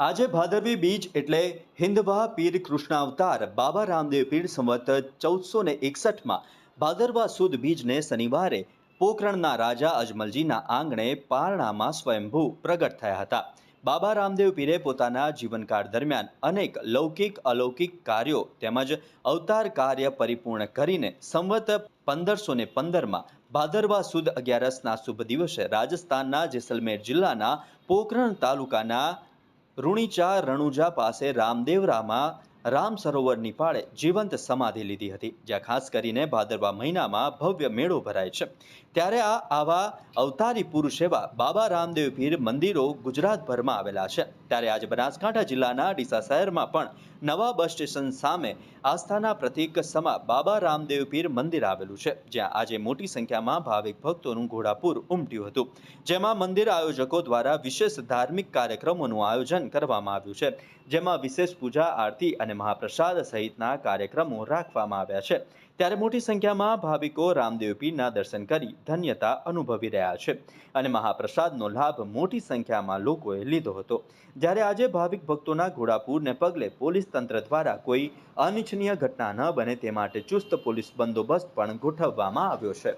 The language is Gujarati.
આજે ભાદરવી બીજ એટલે હિન્દવા પીર કૃષ્ણાવતાર બાબા રામદેવ પીર સંવત ચૌદસો ને એકસઠમાં ભાદરવા સુદ બીજને શનિવારે પોખરણના રાજા અજમલજીના આંગણે પારણામાં સ્વયંભૂ પ્રગટ થયા હતા. બાબા રામદેવ પીરે પોતાના જીવનકાળ દરમિયાન અનેક લૌકિક અલૌકિક કાર્યો તેમજ અવતાર કાર્ય પરિપૂર્ણ કરીને સંવત પંદરસો ને પંદરમાં ભાદરવા સુદ અગિયારસના શુભ દિવસે રાજસ્થાનના જેસલમેર જિલ્લાના પોખરણ તાલુકાના રૂણીચા રણુજા પાસે રામદેવરામાં રામ સરોવરની પાળે જીવંત સમાધિ લીધી હતી, જ્યાં ખાસ કરીને ભાદરવા મહિનામાં ભવ્ય મેળો ભરાય છે. ત્યારે આ આવા અવતારી પુરુષ એવા બાબા રામદેવ પીર મંદિરો ગુજરાતભરમાં આવેલા છે. ત્યારે આજે બનાસકાંઠા જિલ્લાના ડીસા શહેરમાં પણ નવા બસ સ્ટેશન સામે આસ્થાના પ્રતીક સમા બાબા રામદેવ પીર મંદિર આવેલું છે, જ્યાં આજે મોટી સંખ્યામાં ભાવિક ભક્તોનું ઘોડાપૂર ઉમટ્યું હતું. જેમાં મંદિર આયોજકો દ્વારા વિશેષ ધાર્મિક કાર્યક્રમોનું આયોજન કરવામાં આવ્યું છે. જેમાં વિશેષ પૂજા, આરતી અને મહાપ્રસાદ સહિતના કાર્યક્રમો રાખવામાં આવ્યા છે. ત્યારે મોટી સંખ્યામાં ભાવિકો રામદેવ પીરના દર્શન કરી ધન્યતા અનુભવી રહ્યા છે અને મહાપ્રસાદનો લાભ મોટી સંખ્યામાં લોકોએ લીધો હતો. જ્યારે આજે ભાવિક ભક્તોના ઘોડાપૂરને પગલે પોલીસ તંત્ર દ્વારા કોઈ અનિચ્છનીય ઘટના ન બને તે માટે ચુસ્ત પોલીસ બંદોબસ્ત પણ ગોઠવવામાં આવ્યો છે.